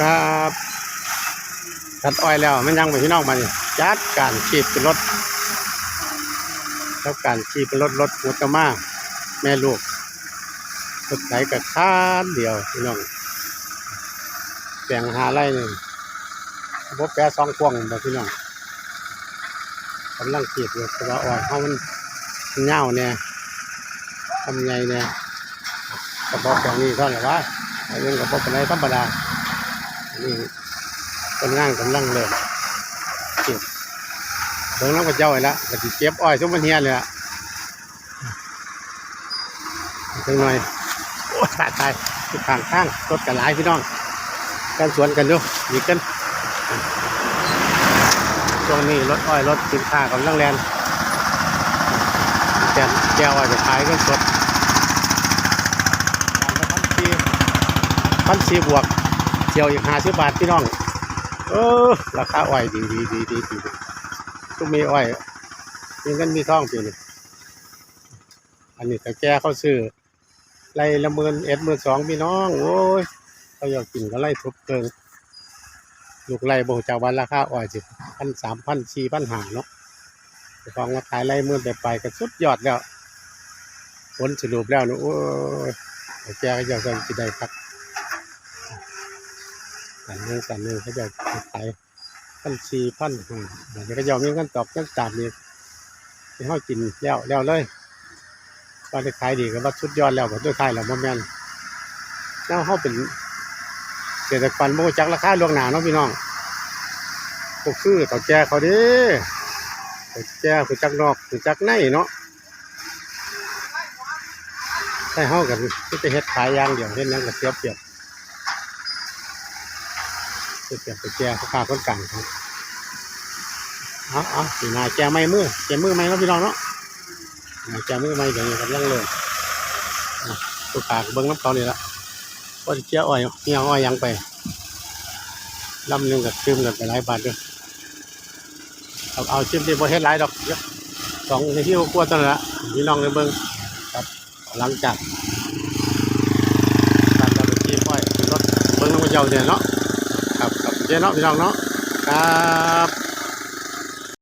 ครับตัดอ้อยแล้วมันยังไปพี่น้องมานี่จัดการขีดเป็นรถแล้วการขีดเป็นรถรถมุตะมาแม่ลูกรถไถกับข้านเดียวพี่น้องแบ่งหาไร่หนึ่งพบแปะสองพวงแบบพี่น้องกำลังขีดอยู่เพราะว่าอ้อยเขามันเงาเนี่ยทำไงเนี่ยกระบอกแบบนี้เท่าไหร่วะไอ้เรื่องกระบอกเป็นไรธรรมดา นี่คนงานกำลังเริ่มเก็บเบิ่งน้ำกระเจ้าไว้ละก็สิเก็บอ้อยทุกมันเฮียเลยอะจังหน่อยโอ้ตายตายทุกทางข้างรถกันหลายพี่น้องกันสวนกันดูดีกันช่วงนี้รถอ้อยรถสินค้ากำลังแลนแกนแก้วอ้อยไปขายกันสดพันสี่พันสี่บวก เที่ยวอีกห้าสิบบาทพี่น้อง เออราคาอ้อยดีดีดีดีดีต้องมีอ้อยมีเงินมีทองปีนี้อันนี้แต่แกเขาซื้อไล่ละหมื่นเอ็ดหมื่นสองพี่น้องโอ้ยเขาอยากกินก็ไล่ทุบเกิงลูกไล่โบจากวันราคาอ้อยสิพันสามพันสี่พันห้าเนาะเจ้าของมาขายไล่หมื่นไปไปก็สุดยอดแล้วผลสรุปแล้วนะโอ้ยแต่แกก็อยากจะกินได้ครับ กันหนึ่งกันหนึ่งเขาจะขายพันสี่พันห้าเดี๋ยวก็ยอมมีเงินตอบเงินตามนี่ที่เขากินแล้วแล้วเลยตอนที่ขายดีก็ว่าชุดยอดแล้วก็ด้วยขายแล้วบ่แม่นแล้วเขาเป็นเกษตรกรโมจักราคาล่วงหน้าเนาะพี่น้องก็คือต่อแก่เขาดิต่อแก่คือจักนอกคือจักในเนาะใช่เฮากันที่จะเฮ็ดขายอย่างเดียวเฮ็ดยังก็เสียเปรียบ เก็บเก็บไปแก่เขาขาคนกลางครับเอาเอาสีนาแก่ไม่มือแก่มือไม่ครับพี่น้องเนาะนาแก่มือไม่เดี๋ยวนี้กำลังเลยตัวขากเบิ้งน้ำเขานี่ละว่าจะเจ้าอ้อยเงี้ยอ้อยยังไปลำหนึ่งกับคืมกันไปหลายบาทด้วยเอาเอาชิมที่บ่เฮ็ดหลายดอกเยอะสองในที่กลัวตัวนั้นละพี่น้องเลยเบิ้งครับหลังจากการเราไปที่อ้อยขึ้นรถเบิ้งน้ำเจ้าเนี่ยเนาะ ครับครับเจ๊เนาะพี่น้องเนาะครับ